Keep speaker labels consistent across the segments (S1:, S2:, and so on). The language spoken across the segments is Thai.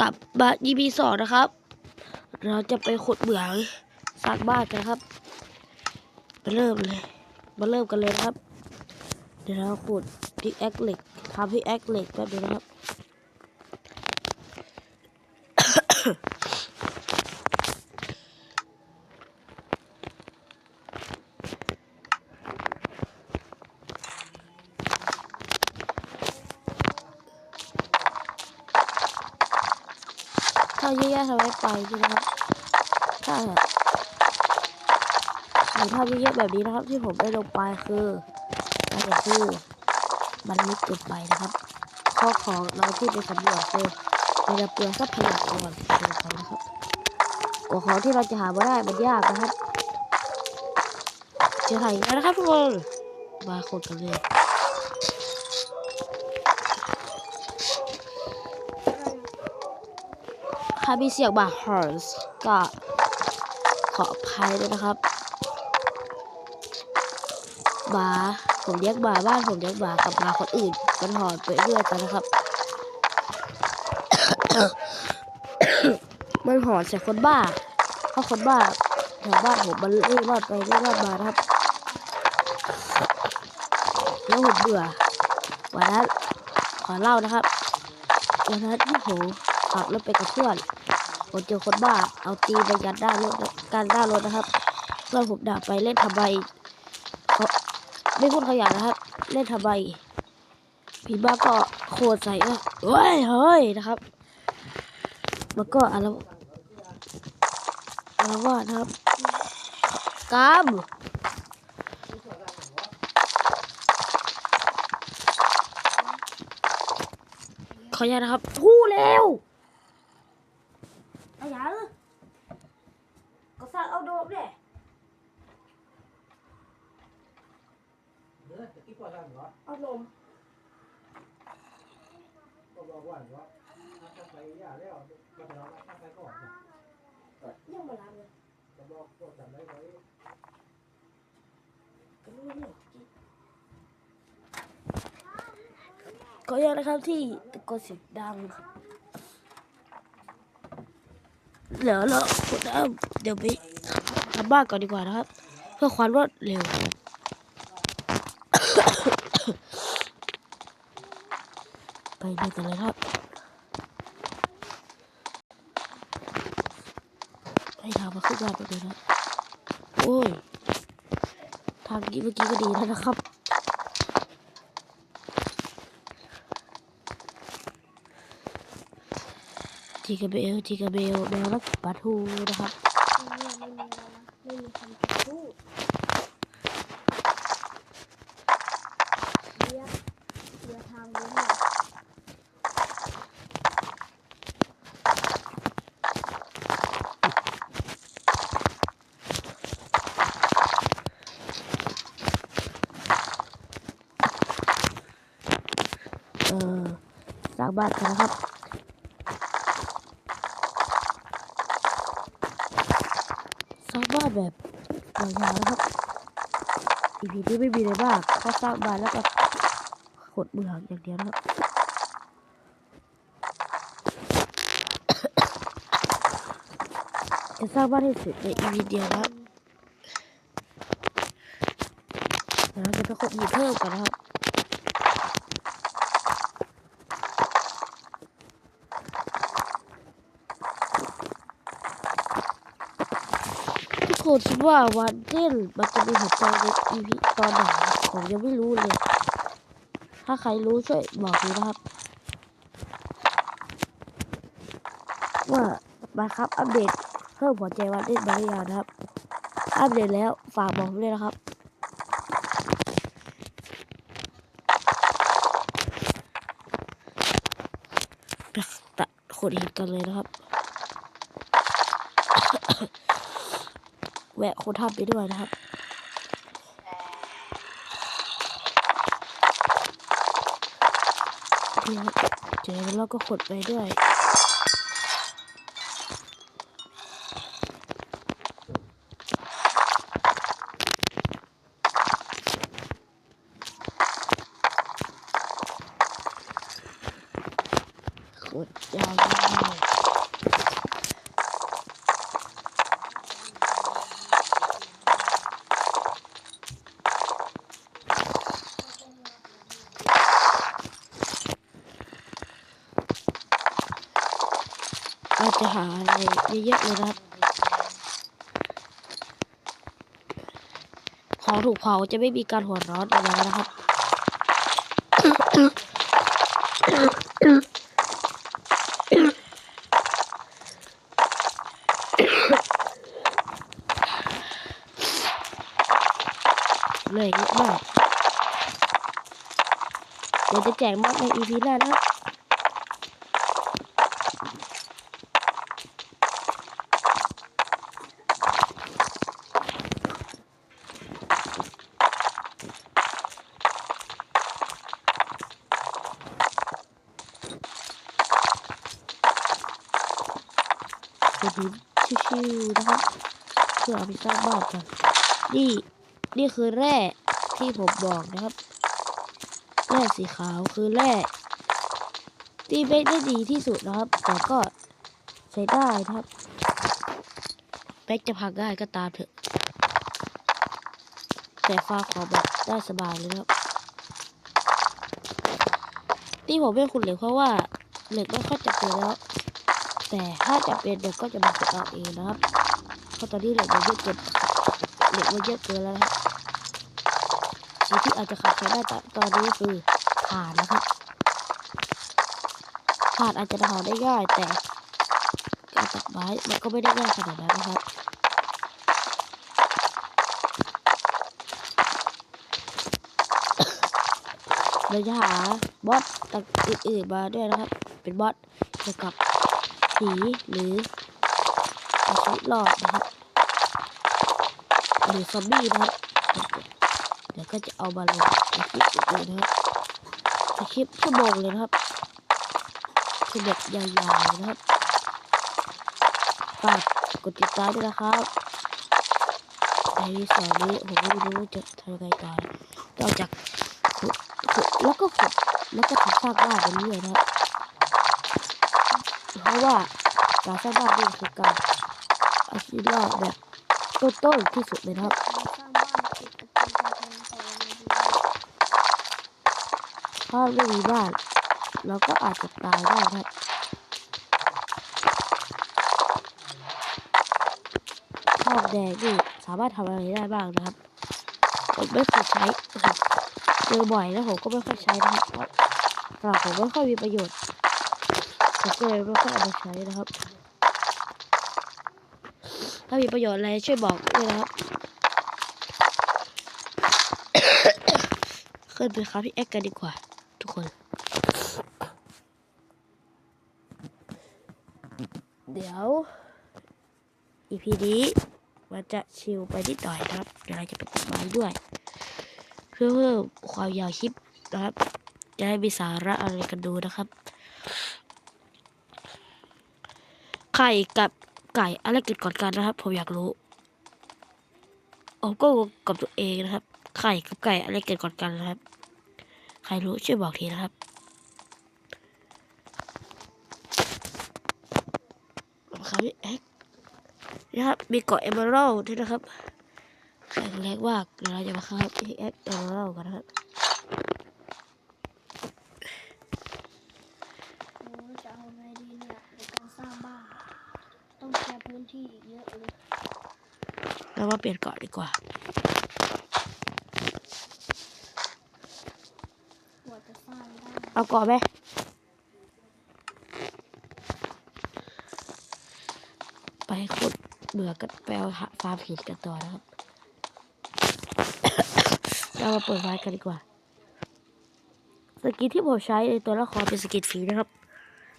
S1: กับบ้าน EP สองนะครับ เราจะไปขุดเหมืองสร้างบ้านกันครับมาเริ่มเลย มาเริ่มกันเลยนะครับ เดี๋ยวเราขุดพิกแอคเหล็กทำพิกแอคเหล็กแป๊บเดียวนะครับ ถ้าแย่ๆทำ ไมไปใช่ไหมครับถ้าหรือถ้าเยอะแบบนี้นะครับ ที่ผมได้ลงไปคือนั่นก็คือมันลึกเกินไปนะครับ ข้อของเราที่ไปสำรวจคือเราจะเปลืองทรัพยากรเกินไปนะครับกว่าของที่เราจะหามาได้มันยากนะครับจะถ่ายอีกแล้วนะครับทุกคนมาคนกันเลย ถ้ามีเสียงบาฮาร์สก็ขออภัยด้วยนะครับบาผมเรียกบาบ้านผมเรียกบากับบาคนอื่นมันหอนไปเรื่อยกันนะครับ มันหอนใส่คนบ้าเพราะคนบ้าแถวบ้านผมมันเล่รอดไปเล่รอดมานะครับ แล้วผมเบื่อวันนั้นขอเล่านะครับวันนั้นที่ผมขับรถไปกับเพื่อน ผมเจอคนบ้า เอาตีไปยัดด้านรถการด้านรถนะครับเพื่อนผมด่าไปเล่นทำไมเขาไม่พูดขยันนะครับ เล่นทำไมผีบ้าก็โคตรใส่ว่าเฮ้ยเฮ้ยนะครับมันก็อะไรอะไรว่านะครับกามขออนุญาตนะครับทู่เร็วอะไรอย่างก็สร้างเอาโดมเนี่ย
S2: เออตะกี้ก่อนกันเหรอ
S1: เอานม
S2: ก็บอกว่าเหรอถ้าไปอย่าแล้วก็เราถ้าไปก่อนนะ
S1: ยังมาล้างเลย
S2: จะบอกก็จำได้ไว้
S1: ก็ไม่รู้เรื่องก็ยังนะครับที่ตะโกนเสียงดังเดี๋ยวเราคุณเอาเดี๋ยวไปทำบ้านก่อนดีกว่านะครับ เพื่อความรวดเร็ว ไปดูกันเลยครับให้ทางมาขึ้นบ้าไปเลยนะโอ้ย ทางนี้เมื่อกี้ก็ดีแล้วนะครับทีกาเบลทีกาเบลแมวและปลาทูนะครับ
S3: ไม่มีไม่มีไม่มีคำพูดเรียกเรียกทางเว้นหน่อย
S1: เออสร้าง บ้านกันนะครับ สร้างบ้านแบบยาวๆนะครับอีพีที่ไม่มีอะไรมากแค่สร้างบ้านแล้วก็ขดเมืองอย่างเดียวนะครับจะสร้างบ้านให้เสร็จในอีพีเดียวนะครับเดี๋ยวจะไปขดหินเพิ่มกันนะครับ คนคิดว่าวันเต้นมันจะมีหัวใจใน EP ตอนไหนผมยังไม่รู้เลย ถ้าใครรู้ช่วยบอกด้วยนะครับ ว่ามาครับอัปเดตเพิ่มหัวใจวันเต้นมาหรือยังนะครับ อัปเดตแล้วฝากบอกด้วยนะครับตัดขดหินกันเลยนะครับ แวะโคทับไปด้วยนะครับเจอแล้วก็ขดไปด้วย ขดยาว จะหาอะไรเยอะๆเลยนะครับ ของถูกเผาจะไม่มีการหัวร้อนอะไรนะครับ เลยเยอะมากเดี๋ยวจะแจกมอดใน EP หน้านะครับ ไปดูชิวๆนะครับเพื่อเอาไปสร้างบ้านกันนี่นี่คือแร่ที่ผมบอกนะครับ แร่สีขาวคือแร่ที่ไม่ได้ดีที่สุดนะครับ แต่ก็ใช้ได้นะครับแม็กจะพังง่ายก็ตามเถอะ แต่ฟ้าขอแบบได้สบายเลยครับที่ผมไม่คุณเหล็กเพราะว่าเหล็กไม่ค่อยจะเป็นแล้ว แต่ถ้าจะเป็นเด็กก็จะมาขุดเอาเองนะครับเพราะตอนนี้เหล็กมันเยอะเกินเหล็กมันเยอะเกินแล้วนะสิ่งที่อาจจะขาดใช้ได้ตอนนี้คือถ่านนะครับถ่านอาจจะเผาได้ง่ายแต่การตัดไม้มันก็ไม่ได้ง่ายขนาดนั้นนะครับเราจะหาบอสต่างอื่นๆมาด้วยนะครับ เป็นบอสเกี่ยวกับ ผีหรืออาชีวิตรอดนะครับหรือซอมบี้นะครับเดี๋ยวก็จะเอามาลงในคลิปอื่นนะครับในคลิปชั่วโมงเลยนะครับคือแบบยาวๆนะครับฝากกดติดตามด้วยนะครับในสอนนี้ผมไม่รู้จะทำยังไงต่อนอกจากขุถุแล้วก็ขุดแล้วก็ทำสร้างบ้านไปเรื่อยนะครับ เพราะว่าการสร้างบ้านนี่คือการอาชีวิตรอดแบบต้นๆที่สุดเลยนะครับ
S3: ข้อดี
S1: ถ้าไม่มีบ้านเราก็อาจจะตายได้ครับข้าวแดงนี่สามารถทำอะไรได้บ้างนะครับ ผมไม่เคยใช้เจอบ่อยแล้วผมก็ไม่ค่อยใช้นะครับเพราะหรับผมไม่ค่อยมีประโยชน์ ผมก็เลยไม่ค่อยเอามาใช้นะครับ ถ้ามีประโยชน์อะไรช่วยบอกด้วยนะครับขึ้นไปครับพี่แอ็กกันดีกว่า ทุกคน เดี๋ยวอีพีนี้มันจะชิลไปนิดหน่อยนะครับเดี๋ยวเราจะไปตัดไม้ด้วย เพื่อเพิ่มความยาวคลิปนะครับจะได้มีสาระอะไรกันดูนะครับ ไข่กับไก่อะไรเกิดก่อนกันนะครับ ผมอยากรู้ผมก็กับตัวเองนะครับ ไข่กับไก่อะไรเกิดก่อนกันนะครับ ใครรู้ช่วยบอกทีนะครับครับพี่แอ๊กนี่ครับมีเกาะเอเมอรัลด้วยนะครับแข็งแรงมากเดี๋ยวเราจะมาครับพี่แอ๊กเอเมอรัลกันนะครับ
S3: โอ้จะเอาไงดีเนี่ยในการสร้างบ้าน ต้องแชร์พื้น ที่อีกเยอะเลย
S1: เรามาเปลี่ยนเกาะดีกว่า
S3: กว่าจะสร้างได้
S1: เอาเกาะไหมไปขุดเบื่อกันไปเอาหาฟาร์มหินกันต่อนะครับ เรามาเปิดไม้กันดีกว่า สกินที่ผมใช้ในตัวละครเป็นสกินฟรีนะครับ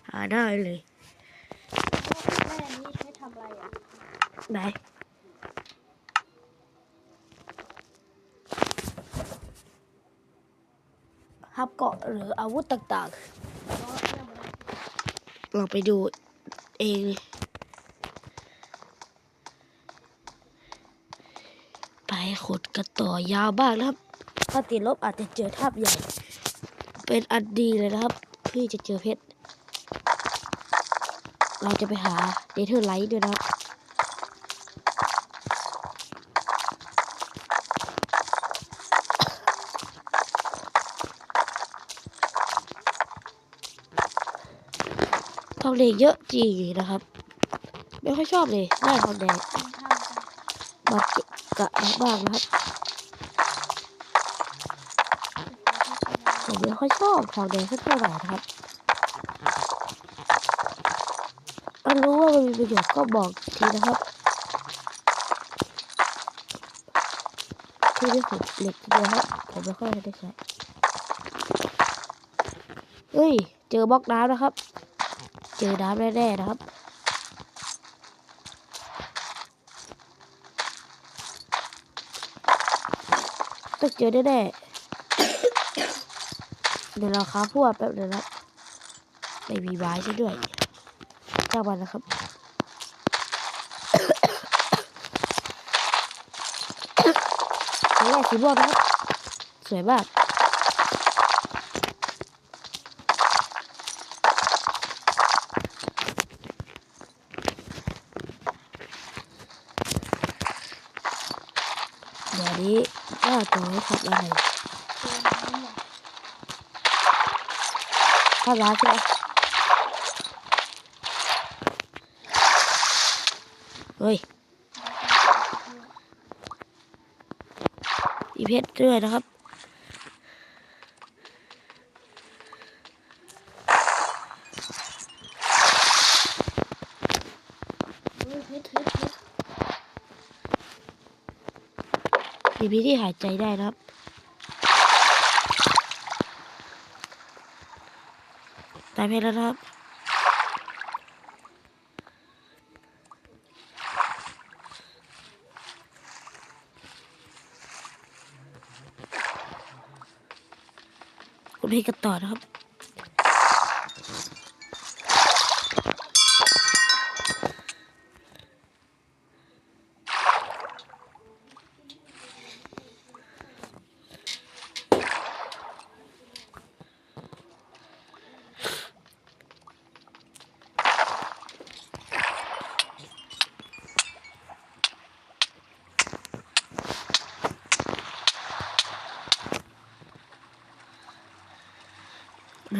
S1: หาได้เลย
S3: แม่นี้ใช้ทำอะไรอะ
S1: ไหนฮับเกาะหรืออาวุธต่าง
S3: เพราะเรื่องไร
S1: ๆเราไปดูเองไปขุดกันต่อยาวบ้างนะครับ ถ้าติดลบอาจจะเจอทับใหญ่ เป็นอันดีเลยนะครับพี่จะเจอเพชร เราจะไปหาเดเธอร์ไลท์ด้วยนะครับ ทองแดงเยอะจริงนะครับ ไม่ค่อยชอบเลยได้ทองแดงมาเกะกะมากนะครับผมไม่ค่อยชอบทองแดงเท่าไหร่นะครับถ้ารู้ว่ามันมีประโยชน์ก็บอกทีนะครับที่นี่ผมเหล็กเดียวครับผมไม่ค่อยได้ใช้เฮ้ย เจอบล็อกน้ำนะครับ เจอน้ำแน่ๆนะครับ ต้องเจอแน่ๆเดี๋ยวเราค้าพวกแป๊บเดียวนะไม่มีไม้ใช่ด้วยจ้างมันนะครับนี่แหละสีม่วงนะครับสวยมาก วนี้ก็จะไม่ขับอะได้ข้าร้านใช่ไหมเฮ้ยอีเพชรด้วยนะครับ
S3: เฮ้ยเพชรเพชรเพชร
S1: มี พีที่หายใจได้นะครับ ตายไปแล้วนะครับคุณพี่กันต่อนะครับ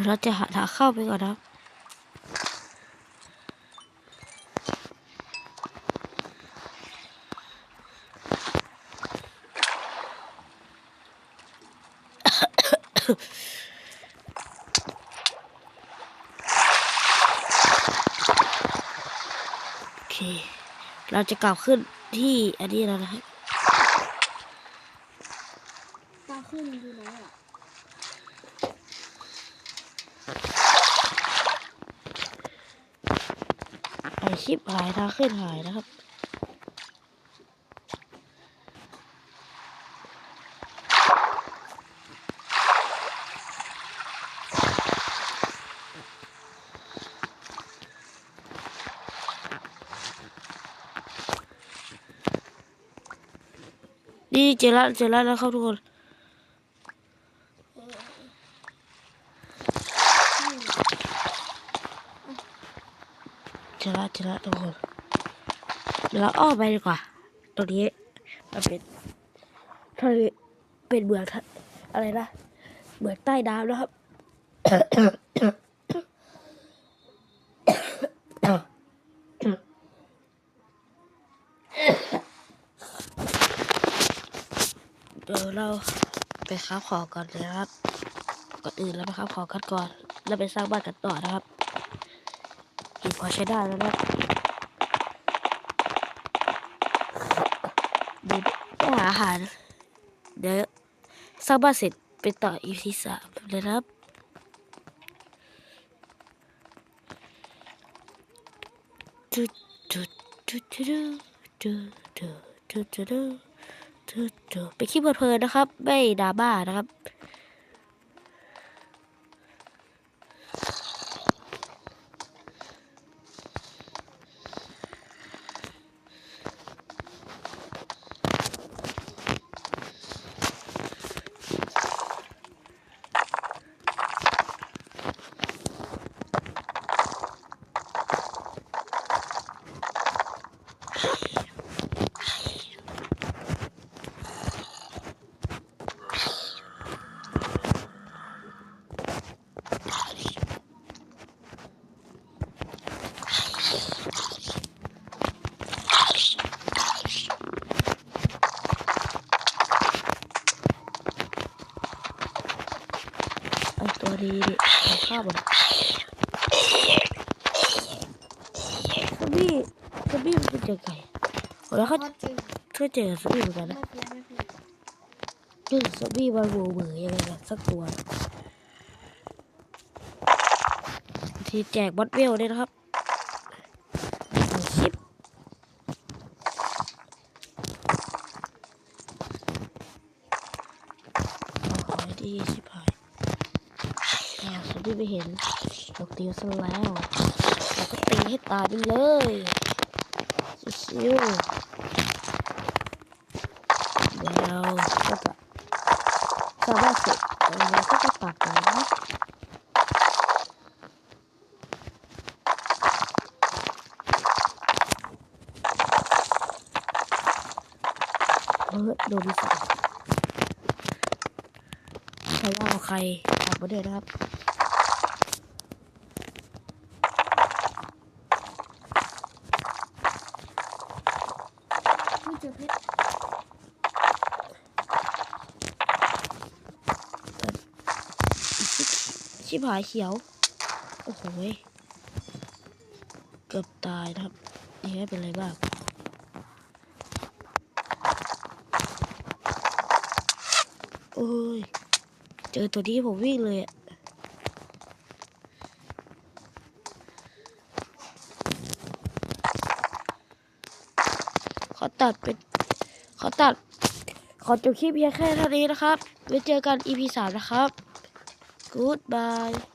S1: ดี๋ยวเราจะหาทางเข้าไปก่อนนะครับโอเค เราจะกลับขึ้นที่อันนี้แล้วนะครับ
S3: ขึ้นอยู่ไหนอะ
S1: ชิปหายทางขึ้นหายนะครับนี่เจอแล้วเจอแล้วนะครับทุกคน เจอแล้วทุกคนเดี๋ยวเราอ้อมไปดีกว่า ตรงนี้มันเป็นทะเลเป็นเมืองอะไรนะเมืองใต้น้ำนะครับเดี๋ยวเราไปค้าบของก่อนเลยนะครับก่อนอื่นเราไปค้าบของกันก่อน แล้วไปสร้างบ้านกันต่อนะครับ พอใช้ได้แล้วนะเดี๋ยวอาหาร เดี๋ยวสร้างบ้านเสร็จไปต่ออีพีสามเลยนะครับจุดจุดจุดจุดจุดจุดจุดจุดจุดจุดจุดไปคลิปเพลินๆนะครับ ไม่ดราม่านะครับ โไอตัวดีดิเอาข้าวหมดสบี้สบี้มันเป็นยังไงโอ้แล้วเขา
S3: ก็จริง
S1: เคยเจอสบี้เหมือนกันนะ
S3: เพียไม่เพีย
S1: คือสบี้มันเวอร์เวอร์ยังไงกันสักตัวทีแจกบอสเวลด้วยนะครับหนึ่งชิปเอาขายดีชิบหายอ้าวสบี้ไม่เห็นเราตีซะแล้วเราก็ตีให้ตายไปเลยชิวๆเดี๋ยวเราก็จะสามารถเสร็จเราก็จะตัดเลยนะ เอโดนสาใครว่าเอาใครออกมาด้วยนะครับ
S3: ไม่เจอเพชร
S1: ชิบหายเขียว โอ้โห เกือบตายนะครับนี่ไม่เป็นไรบ้าง โอ้ย เจอตัวนี้ผมวิ่งเลยอะขอตัดเป็นขอตัด ขอจบคลิปเพียงแค่เท่านี้นะครับไว้เจอกัน EP สามนะครับ Goodbye